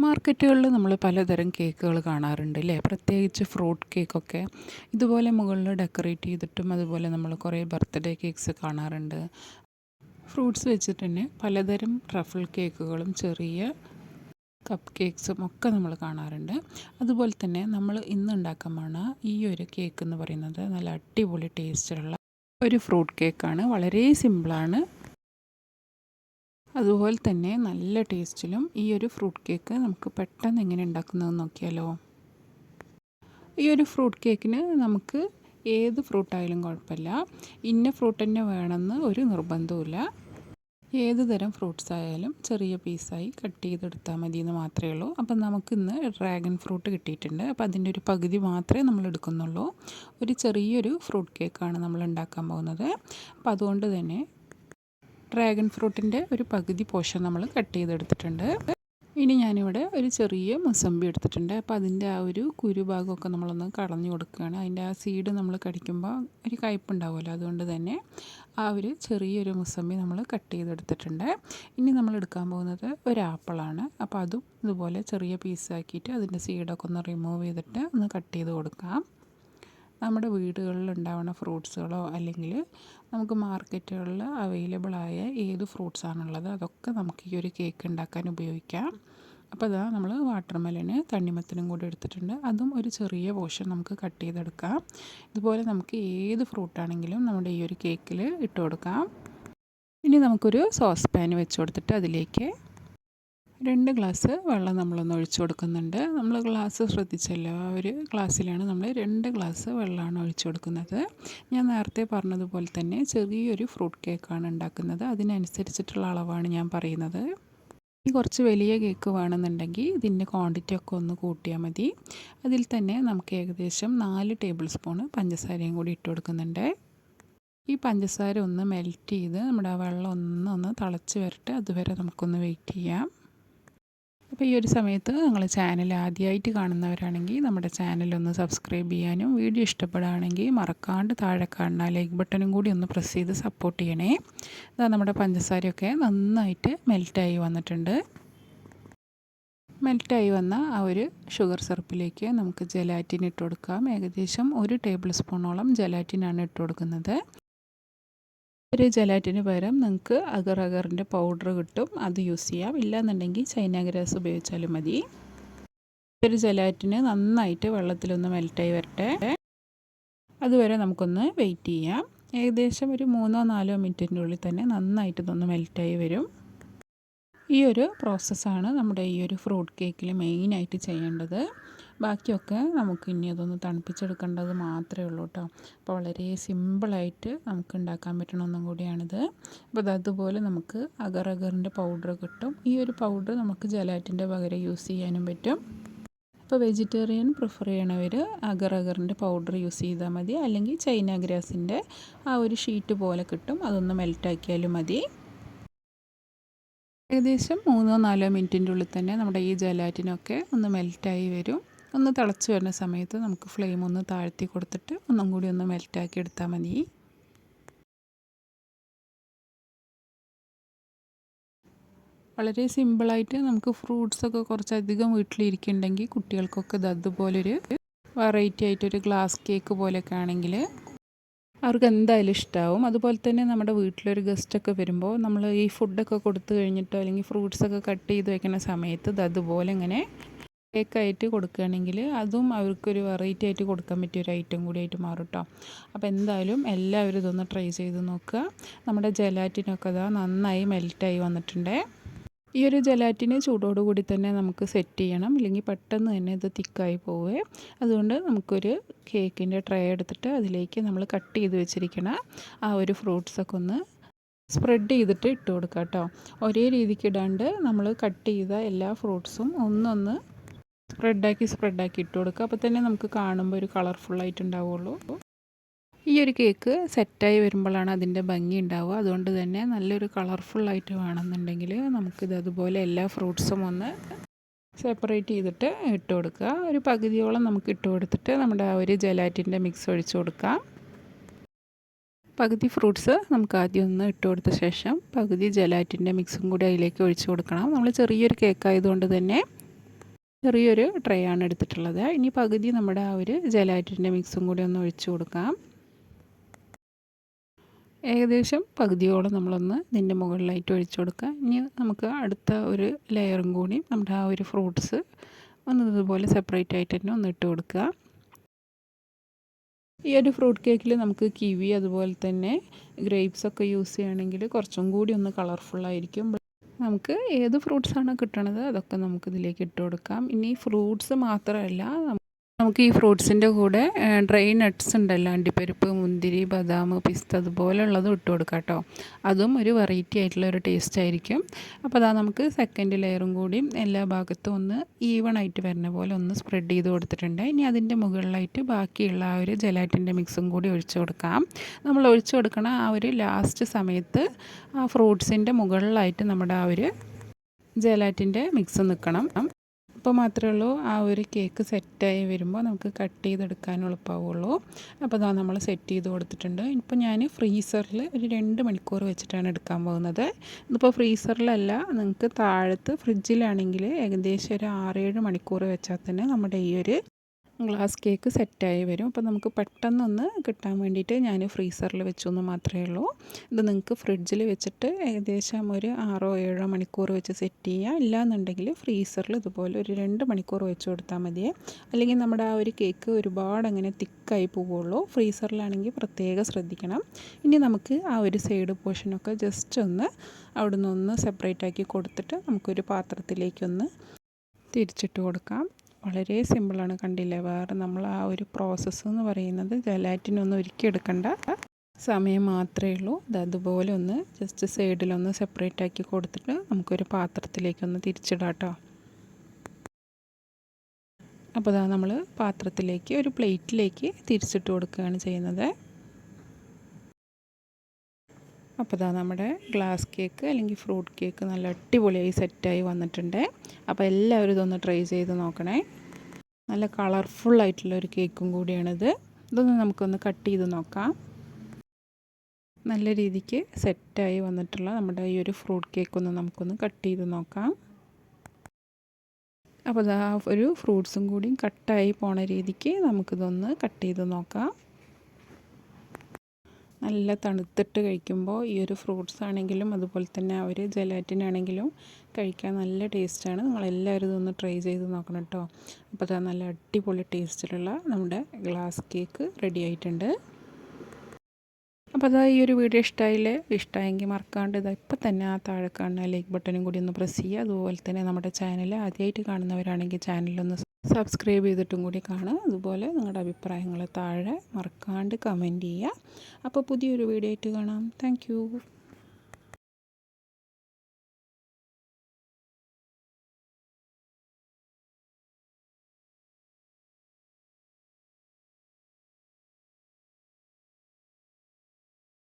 മാർക്കറ്റുകളിൽ നമ്മൾ പലതരം കേക്കുകൾ കാണാറുണ്ട് അല്ലേ പ്രത്യേകിച്ച് ഫ്രൂട്ട് കേക്കൊക്കെ. ഇതുപോലെ മുകളിൽ ഡെക്കറേറ്റ് ചെയ്തിട്ടും അതുപോലെ നമ്മൾ കുറേ ബർത്ത്ഡേ കേക്ക്സ് കാണാറുണ്ട്. ഫ്രൂട്ട്സ് വെച്ചിട്ട് തന്നെ പലതരം ട്രഫിൾ കേക്കുകളും ചെറിയ കപ്പ് കേക്ക്സും ഒക്കെ നമ്മൾ കാണാറുണ്ട്. അതുപോലെ തന്നെ നമ്മൾ ഇന്ന് ഉണ്ടാക്കാൻ പോണ ഈ ഒരു കേക്ക് എന്ന് പറയുന്നത് നല്ല അടിപൊളി ടേസ്റ്റുള്ള ഒരു ഫ്രൂട്ട് കേക്കാണ്. വളരെ സിമ്പിളാണ്. അതുപോലെ തന്നെ നല്ല ടേസ്റ്റിലും ഈ ഒരു ഫ്രൂട്ട് കേക്ക് നമുക്ക് പെട്ടെന്ന് എങ്ങനെ ഉണ്ടാക്കുന്നതെന്ന് നോക്കിയാലോ. ഈ ഒരു ഫ്രൂട്ട് കേക്കിന് നമുക്ക് ഏത് ഫ്രൂട്ടായാലും കുഴപ്പമില്ല. ഇന്ന ഫ്രൂട്ട് തന്നെ വേണമെന്ന് ഒരു നിർബന്ധവുമില്ല. ഏത് തരം ഫ്രൂട്ട്സ് ആയാലും ചെറിയ പീസായി കട്ട് ചെയ്തെടുത്താൽ മതി എന്ന് മാത്രമേ ഉള്ളൂ. അപ്പം നമുക്കിന്ന് ഡ്രാഗൺ ഫ്രൂട്ട് കിട്ടിയിട്ടുണ്ട്. അപ്പോൾ അതിന്റെ ഒരു പകുതി മാത്രമേ നമ്മൾ എടുക്കുന്നുള്ളൂ. ഒരു ചെറിയൊരു ഫ്രൂട്ട് കേക്കാണ് നമ്മൾ ഉണ്ടാക്കാൻ പോകുന്നത്. അപ്പോൾ അതുകൊണ്ട് തന്നെ ഡ്രാഗൺ ഫ്രൂട്ടിന്റെ ഒരു പകുതി പോഷൻ നമ്മൾ കട്ട് ചെയ്തെടുത്തിട്ടുണ്ട്. ഇനി ഞാനിവിടെ ഒരു ചെറിയ മുസമ്പി എടുത്തിട്ടുണ്ട്. അപ്പോൾ അതിന്റെ ആ ഒരു കുരുഭാഗമൊക്കെ നമ്മളൊന്ന് കളഞ്ഞു കൊടുക്കുകയാണ്. അതിന്റെ ആ സീഡ് നമ്മൾ കടിക്കുമ്പോൾ ഒരു കയ്പുണ്ടാവുമല്ലോ അതുകൊണ്ട് തന്നെ ആ ഒരു ചെറിയൊരു മുസമ്പി നമ്മൾ കട്ട് ചെയ്തെടുത്തിട്ടുണ്ട്. ഇനി നമ്മൾ എടുക്കാൻ പോകുന്നത് ഒരു ആപ്പിളാണ് അപ്പോൾ അതും ഇതുപോലെ ചെറിയ പീസാക്കിയിട്ട് അതിന്റെ സീഡൊക്കെ ഒന്ന് റിമൂവ് ചെയ്തിട്ട് ഒന്ന് കട്ട് ചെയ്ത് കൊടുക്കാം. നമ്മുടെ വീടുകളിൽ ഉണ്ടാവുന്ന ഫ്രൂട്ട്സുകളോ അല്ലെങ്കിൽ നമുക്ക് മാർക്കറ്റുകളിൽ അവൈലബിളായ ഏത് ഫ്രൂട്ട്സ് ഫ്രൂട്ട്സാണുള്ളത് അതൊക്കെ നമുക്ക് ഈ ഒരു കേക്ക് ഉണ്ടാക്കാൻ ഉപയോഗിക്കാം. അപ്പോൾ അതാ നമ്മൾ വാട്ടർ മെലന് തണ്ണിമത്തനും കൂടി എടുത്തിട്ടുണ്ട്. അതും ഒരു ചെറിയ പോർഷൻ നമുക്ക് കട്ട് ചെയ്തെടുക്കാം. ഇതുപോലെ നമുക്ക് ഏത് ഫ്രൂട്ടാണെങ്കിലും നമ്മുടെ ഈ ഒരു കേക്കിൽ ഇട്ട് കൊടുക്കാം ഇനി നമുക്കൊരു സോസ് പാൻ വെച്ച് കൊടുത്തിട്ട് അതിലേക്ക് രണ്ട് ഗ്ലാസ് വെള്ളം നമ്മളൊന്ന് ഒഴിച്ചു കൊടുക്കുന്നുണ്ട്. നമ്മൾ ഗ്ലാസ് ശ്രദ്ധിച്ചല്ലോ ആ ഒരു ഗ്ലാസ്സിലാണ് നമ്മൾ രണ്ട് ഗ്ലാസ് വെള്ളമാണ് ഒഴിച്ചു കൊടുക്കുന്നത്. ഞാൻ നേരത്തെ പറഞ്ഞതുപോലെ തന്നെ ചെറിയൊരു ഫ്രൂട്ട് കേക്കാണ് ഉണ്ടാക്കുന്നത്. അതിനനുസരിച്ചിട്ടുള്ള അളവാണ് ഞാൻ പറയുന്നത്. ഈ കുറച്ച് വലിയ കേക്ക് വേണമെന്നുണ്ടെങ്കിൽ ഇതിന്റെ ക്വാണ്ടിറ്റി ഒക്കെ ഒന്ന് കൂട്ടിയാൽ മതി. അതിൽ തന്നെ നമുക്ക് ഏകദേശം നാല് ടേബിൾ സ്പൂണ് പഞ്ചസാരയും കൂടി ഇട്ട് കൊടുക്കുന്നുണ്ട്. ഈ പഞ്ചസാര ഒന്ന് മെൽറ്റ് ചെയ്ത് നമ്മുടെ ആ വെള്ളം ഒന്ന് ഒന്ന് തിളച്ച് വരട്ടെ. അതുവരെ നമുക്കൊന്ന് വെയിറ്റ് ചെയ്യാം. അപ്പോൾ ഈ ഒരു സമയത്ത് നിങ്ങൾ ചാനൽ ആദ്യമായിട്ട് കാണുന്നവരാണെങ്കിൽ നമ്മുടെ ചാനൽ ഒന്ന് സബ്സ്ക്രൈബ് ചെയ്യാനും വീഡിയോ ഇഷ്ടപ്പെടുകയാണെങ്കിൽ മറക്കാണ്ട് താഴെ കാണുന്ന ലൈക്ക് ബട്ടണും കൂടി ഒന്ന് പ്രസ് ചെയ്ത് സപ്പോർട്ട് ചെയ്യണേ. ഇതാ നമ്മുടെ പഞ്ചസാരയൊക്കെ നന്നായിട്ട് മെൽറ്റായി വന്നിട്ടുണ്ട്. മെൽറ്റായി വന്ന ആ ഒരു ഷുഗർ സിറപ്പിലേക്ക് നമുക്ക് ജലാറ്റിൻ ഇട്ട് കൊടുക്കാം. ഏകദേശം ഒരു ടേബിൾ സ്പൂണോളം ജലാറ്റിനാണ് ഇട്ട് കൊടുക്കുന്നത്. ഒരു ജലാറ്റിന് പകരം നിങ്ങൾക്ക് അഗർ അഗറിന്റെ പൗഡർ കിട്ടും. അത് യൂസ് ചെയ്യാം. ഇല്ലാന്നുണ്ടെങ്കിൽ ചൈന ഗ്രാസ് ഉപയോഗിച്ചാലും മതി. ഒരു ജലാറ്റിന് നന്നായിട്ട് വെള്ളത്തിലൊന്ന് മെൽറ്റായി വരട്ടെ. അതുവരെ നമുക്കൊന്ന് വെയിറ്റ് ചെയ്യാം. ഏകദേശം ഒരു മൂന്നോ നാലോ മിനിറ്റിന്റെ ഉള്ളിൽ തന്നെ നന്നായിട്ട് ഇതൊന്ന് മെൽറ്റായി വരും. ഈ ഒരു പ്രോസസ്സാണ് നമ്മുടെ ഈ ഒരു ഫ്രൂട്ട് കേക്കിൽ മെയിനായിട്ട് ചെയ്യേണ്ടത്. ബാക്കിയൊക്കെ നമുക്ക് ഇനി അതൊന്ന് തണുപ്പിച്ചെടുക്കേണ്ടത് മാത്രമേ ഉള്ളൂ കേട്ടോ. അപ്പോൾ വളരെ സിമ്പിളായിട്ട് നമുക്ക് ഉണ്ടാക്കാൻ പറ്റണ ഒന്നും കൂടിയാണിത്. അപ്പോൾ അത് അതുപോലെ നമുക്ക് അഗർ അഗറിന്റെ പൗഡർ കിട്ടും. ഈ ഒരു പൗഡർ നമുക്ക് ജലാറ്റിന്റെ പകരം യൂസ് ചെയ്യാനും പറ്റും. ഇപ്പോൾ വെജിറ്റേറിയൻ പ്രിഫർ ചെയ്യണവർ അഗർ അഗറിന്റെ പൗഡർ യൂസ് ചെയ്താൽ മതി. അല്ലെങ്കിൽ ചൈന ഗ്രാസിന്റെ ആ ഒരു ഷീറ്റ് പോലെ കിട്ടും. അതൊന്ന് മെൽറ്റാക്കിയാലും മതി. ഏകദേശം മൂന്നോ നാലോ മിനിറ്റിന്റെ ഉള്ളിൽ തന്നെ നമ്മുടെ ഈ ജലാറ്റിനൊക്കെ ഒന്ന് മെൽറ്റായി വരും. ഒന്ന് തിളച്ച് വരുന്ന സമയത്ത് നമുക്ക് ഫ്ലെയിം ഒന്ന് താഴ്ത്തി കൊടുത്തിട്ട് ഒന്നും കൂടി ഒന്ന് മെൽറ്റാക്കി എടുത്താൽ മതി. വളരെ സിമ്പിളായിട്ട് നമുക്ക് ഫ്രൂട്ട്സൊക്കെ കുറച്ചധികം വീട്ടിലിരിക്കുന്നുണ്ടെങ്കിൽ കുട്ടികൾക്കൊക്കെ ഇത് അതുപോലൊരു വെറൈറ്റി ആയിട്ടൊരു ഗ്ലാസ് കേക്ക് പോലെയൊക്കെ ആണെങ്കിൽ അവർക്ക് എന്തായാലും ഇഷ്ടമാവും അതുപോലെ തന്നെ നമ്മുടെ വീട്ടിലൊരു ഗസ്റ്റൊക്കെ വരുമ്പോൾ നമ്മൾ ഈ ഫുഡൊക്കെ കൊടുത്തു കഴിഞ്ഞിട്ടോ അല്ലെങ്കിൽ ഫ്രൂട്ട്സൊക്കെ കട്ട് ചെയ്ത് വെക്കുന്ന സമയത്ത് ഇത് അതുപോലെ ഇങ്ങനെ കേക്കായിട്ട് കൊടുക്കുകയാണെങ്കിൽ അതും അവർക്കൊരു വെറൈറ്റി ആയിട്ട് കൊടുക്കാൻ പറ്റിയ ഒരു ഐറ്റം കൂടിയായിട്ട് മാറും കേട്ടോ അപ്പോൾ എന്തായാലും എല്ലാവരും ഇതൊന്ന് ട്രൈ ചെയ്ത് നോക്കുക. നമ്മുടെ ജലാറ്റിനൊക്കെ അതാ നന്നായി മെൽറ്റായി വന്നിട്ടുണ്ട്. ഈ ഒരു ജലാറ്റിന് ചൂടോടുകൂടി തന്നെ നമുക്ക് സെറ്റ് ചെയ്യണം. ഇല്ലെങ്കിൽ പെട്ടെന്ന് തന്നെ ഇത് തിക്കായി പോവേ. അതുകൊണ്ട് നമുക്കൊരു കേക്കിന്റെ ട്രേ എടുത്തിട്ട് അതിലേക്ക് നമ്മൾ കട്ട് ചെയ്ത് വെച്ചിരിക്കണ ആ ഒരു ഫ്രൂട്ട്സൊക്കെ ഒന്ന് സ്പ്രെഡ് ചെയ്തിട്ട് ഇട്ട് കൊടുക്കാം കേട്ടോ ഒരേ രീതിക്ക് ഇടാണ്ട് നമ്മൾ കട്ട് ചെയ്ത എല്ലാ ഫ്രൂട്ട്സും ഒന്നൊന്ന് സ്പ്രെഡാക്കി സ്പ്രെഡാക്കി ഇട്ട് കൊടുക്കുക. അപ്പോൾ തന്നെ നമുക്ക് കാണുമ്പോൾ ഒരു കളർഫുള്ളായിട്ടുണ്ടാവുള്ളൂ ഈ ഒരു കേക്ക് സെറ്റായി വരുമ്പോഴാണ് അതിന്റെ ഭംഗി ഉണ്ടാവുക. അതുകൊണ്ട് തന്നെ നല്ലൊരു കളർഫുള്ളായിട്ട് വേണമെന്നുണ്ടെങ്കിൽ നമുക്കിത് അതുപോലെ എല്ലാ ഫ്രൂട്ട്സും ഒന്ന് സെപ്പറേറ്റ് ചെയ്തിട്ട് ഇട്ട് കൊടുക്കുക. ഒരു പകുതിയോളം നമുക്ക് ഇട്ട് കൊടുത്തിട്ട് നമ്മുടെ ആ ഒരു ജലാറ്റിന്റെ മിക്സ് ഒഴിച്ച് കൊടുക്കാം. പകുതി ഫ്രൂട്ട്സ് നമുക്ക് ആദ്യം ഒന്ന് ഇട്ട് കൊടുത്ത ശേഷം പകുതി ജലാറ്റിന്റെ മിക്സും കൂടി അതിലേക്ക് ഒഴിച്ച് കൊടുക്കണം. നമ്മൾ ചെറിയൊരു കേക്ക് ആയതുകൊണ്ട് തന്നെ ചെറിയൊരു ട്രേ ആണ് എടുത്തിട്ടുള്ളത്. ഇനി പകുതി നമ്മുടെ ആ ഒരു ജലാറ്റിന്റെ മിക്സും കൂടി ഒന്ന് ഒഴിച്ചു കൊടുക്കാം. ഏകദേശം പകുതിയോളം നമ്മളൊന്ന് ഇതിന്റെ മുകളിലായിട്ട് ഒഴിച്ചു കൊടുക്കുക. ഇനി നമുക്ക് അടുത്ത ഒരു ലെയറും കൂടി നമ്മുടെ ആ ഒരു ഫ്രൂട്ട്സ് ഒന്ന് ഇതുപോലെ സെപ്പറേറ്റ് ആയിട്ട് തന്നെ ഒന്ന് ഇട്ട് കൊടുക്കുക. ഈ ഒരു ഫ്രൂട്ട് കേക്കിൽ നമുക്ക് കിവി അതുപോലെ തന്നെ ഗ്രേപ്സ് ഒക്കെ യൂസ് ചെയ്യുകയാണെങ്കിൽ കുറച്ചും കൂടി ഒന്ന് കളർഫുള്ളായിരിക്കും നമുക്ക് ഏത് ഫ്രൂട്ട്സാണോ കിട്ടണത് അതൊക്കെ നമുക്കിതിലേക്ക് ഇട്ട് കൊടുക്കാം. ഇനി ഫ്രൂട്ട്സ് മാത്രമല്ല നമുക്ക് ഈ ഫ്രൂട്ട്സിന്റെ കൂടെ ഡ്രൈ നട്ട്സ് ഉണ്ടല്ലോ അണ്ടിപ്പരിപ്പ് മുന്തിരി ബദാം പിസ്ത അതുപോലെയുള്ളതും ഇട്ട് കൊടുക്കാം കേട്ടോ. അതും ഒരു വെറൈറ്റി ആയിട്ടുള്ള ഒരു ടേസ്റ്റ് ആയിരിക്കും. അപ്പോൾ അതാ നമുക്ക് സെക്കൻഡ് ലെയറും കൂടി എല്ലാ ഭാഗത്തും ഒന്ന് ഈവൺ ആയിട്ട് വരുന്ന പോലെ ഒന്ന് സ്പ്രെഡ് ചെയ്ത് കൊടുത്തിട്ടുണ്ട്. ഇനി അതിന്റെ മുകളിലായിട്ട് ബാക്കിയുള്ള ആ ഒരു ജലാറ്റിന്റെ മിക്സും കൂടി ഒഴിച്ച് കൊടുക്കാം. നമ്മൾ ഒഴിച്ചു കൊടുക്കണ ആ ഒരു ലാസ്റ്റ് സമയത്ത് ആ ഫ്രൂട്ട്സിന്റെ മുകളിലായിട്ട് നമ്മുടെ ആ ഒരു ജലാറ്റിന്റെ മിക്സ് നിൽക്കണം. അപ്പോൾ മാത്രമേ ഉള്ളൂ ആ ഒരു കേക്ക് സെറ്റായി വരുമ്പോൾ നമുക്ക് കട്ട് ചെയ്തെടുക്കാൻ എളുപ്പമാവുള്ളൂ അപ്പോൾ അതാ നമ്മൾ സെറ്റ് ചെയ്ത് കൊടുത്തിട്ടുണ്ട്. ഇപ്പോൾ ഞാൻ ഫ്രീസറിൽ ഒരു രണ്ട് മണിക്കൂർ വെച്ചിട്ടാണ് എടുക്കാൻ പോകുന്നത്. ഇതിപ്പോൾ ഫ്രീസറിലല്ല നിങ്ങൾക്ക് താഴത്ത് ഫ്രിഡ്ജിലാണെങ്കിൽ ഏകദേശം ഒരു ആറേഴ് മണിക്കൂർ വെച്ചാൽ തന്നെ നമ്മുടെ ഈ ഒരു ഗ്ലാസ് കേക്ക് സെറ്റായി വരും. അപ്പോൾ നമുക്ക് പെട്ടെന്നൊന്ന് കിട്ടാൻ വേണ്ടിയിട്ട് ഞാൻ ഫ്രീസറിൽ വെച്ചു എന്ന് മാത്രമേ ഉള്ളൂ. ഇത് നിങ്ങൾക്ക് ഫ്രിഡ്ജിൽ വെച്ചിട്ട് ഏകദേശം ഒരു ആറോ ഏഴോ മണിക്കൂർ വെച്ച് സെറ്റ് ചെയ്യുക ഇല്ലാന്നുണ്ടെങ്കിൽ ഫ്രീസറിൽ ഇതുപോലെ ഒരു രണ്ട് മണിക്കൂർ വെച്ച് കൊടുത്താൽ മതിയേ അല്ലെങ്കിൽ നമ്മുടെ ആ ഒരു കേക്ക് ഒരുപാട് അങ്ങനെ തിക്കായി പോവുള്ളൂ. ഫ്രീസറിലാണെങ്കിൽ പ്രത്യേകം ശ്രദ്ധിക്കണം. ഇനി നമുക്ക് ആ ഒരു സൈഡ് പോർഷനൊക്കെ ജസ്റ്റ് ഒന്ന് അവിടെ ഒന്ന് സെപ്പറേറ്റ് ആക്കി കൊടുത്തിട്ട് നമുക്കൊരു പാത്രത്തിലേക്കൊന്ന് തിരിച്ചിട്ട് കൊടുക്കാം. വളരെ സിമ്പിളാണ് കണ്ടില്ലേ? വേറെ നമ്മൾ ആ ഒരു പ്രോസസ്സ് എന്ന് പറയുന്നത് ജലാറ്റിനൊന്നും ഒരുക്കി എടുക്കണ്ട. സമയം മാത്രമേ ഉള്ളൂ. ഇത് അതുപോലെ ഒന്ന് ജസ്റ്റ് സൈഡിലൊന്ന് സെപ്പറേറ്റ് ആക്കി കൊടുത്തിട്ട് നമുക്കൊരു പാത്രത്തിലേക്കൊന്ന് തിരിച്ചിടാം കേട്ടോ അപ്പോൾ അതാ നമ്മൾ പാത്രത്തിലേക്ക് ഒരു പ്ലേറ്റിലേക്ക് തിരിച്ചിട്ട് കൊടുക്കുകയാണ് ചെയ്യുന്നത്. അപ്പോൾ ഇതാ നമ്മുടെ ഗ്ലാസ് കേക്ക് അല്ലെങ്കിൽ ഫ്രൂട്ട് കേക്ക് നല്ല അടിപൊളിയായി സെറ്റായി വന്നിട്ടുണ്ട്. അപ്പോൾ എല്ലാവരും ഇതൊന്ന് ട്രൈ ചെയ്ത് നോക്കണേ. നല്ല കളർഫുൾ ആയിട്ടുള്ള ഒരു കേക്കും കൂടിയാണിത്. ഇതൊന്ന് നമുക്കൊന്ന് കട്ട് ചെയ്ത് നോക്കാം. നല്ല രീതിക്ക് സെറ്റായി വന്നിട്ടുള്ള നമ്മുടെ ഈ ഒരു ഫ്രൂട്ട് കേക്ക് ഒന്ന് നമുക്കൊന്ന് കട്ട് ചെയ്ത് നോക്കാം. അപ്പോൾ ആ ഒരു ഫ്രൂട്ട്സും കൂടിയും കട്ടായി പോണ രീതിക്ക് നമുക്കിതൊന്ന് കട്ട് ചെയ്ത് നോക്കാം. നല്ല തണുത്തിട്ട് കഴിക്കുമ്പോൾ ഈ ഒരു ഫ്രൂട്ട്സ് ആണെങ്കിലും അതുപോലെ തന്നെ ആ ഒരു ആണെങ്കിലും കഴിക്കാൻ നല്ല ടേസ്റ്റാണ്. നിങ്ങളെല്ലാവരും ഇതൊന്ന് ട്രൈ ചെയ്ത് നോക്കണം കേട്ടോ അപ്പോൾ അത് നല്ല അടിപൊളി ടേസ്റ്റിലുള്ള നമ്മുടെ ഗ്ലാസ് കേക്ക് റെഡി ആയിട്ടുണ്ട്. അപ്പോൾ അതാ ഈ ഒരു വീഡിയോ ഇഷ്ടമായില്ലേ ഇഷ്ടമായെങ്കിൽ മറക്കാണ്ട് ഇതാ ഇപ്പം തന്നെ ആ താഴെ കാണുന്ന ലൈക്ക് ബട്ടനും കൂടി ഒന്ന് പ്രസ് ചെയ്യുക. അതുപോലെ തന്നെ നമ്മുടെ ചാനൽ ആദ്യമായിട്ട് കാണുന്നവരാണെങ്കിൽ ചാനലൊന്ന് സബ്സ്ക്രൈബ് ചെയ്തിട്ടും കൂടി കാണുക. അതുപോലെ നിങ്ങളുടെ അഭിപ്രായങ്ങൾ താഴെ മറക്കാണ്ട് കമന്റ് ചെയ്യുക. അപ്പോൾ പുതിയൊരു വീഡിയോ ആയിട്ട് കാണാം. താങ്ക്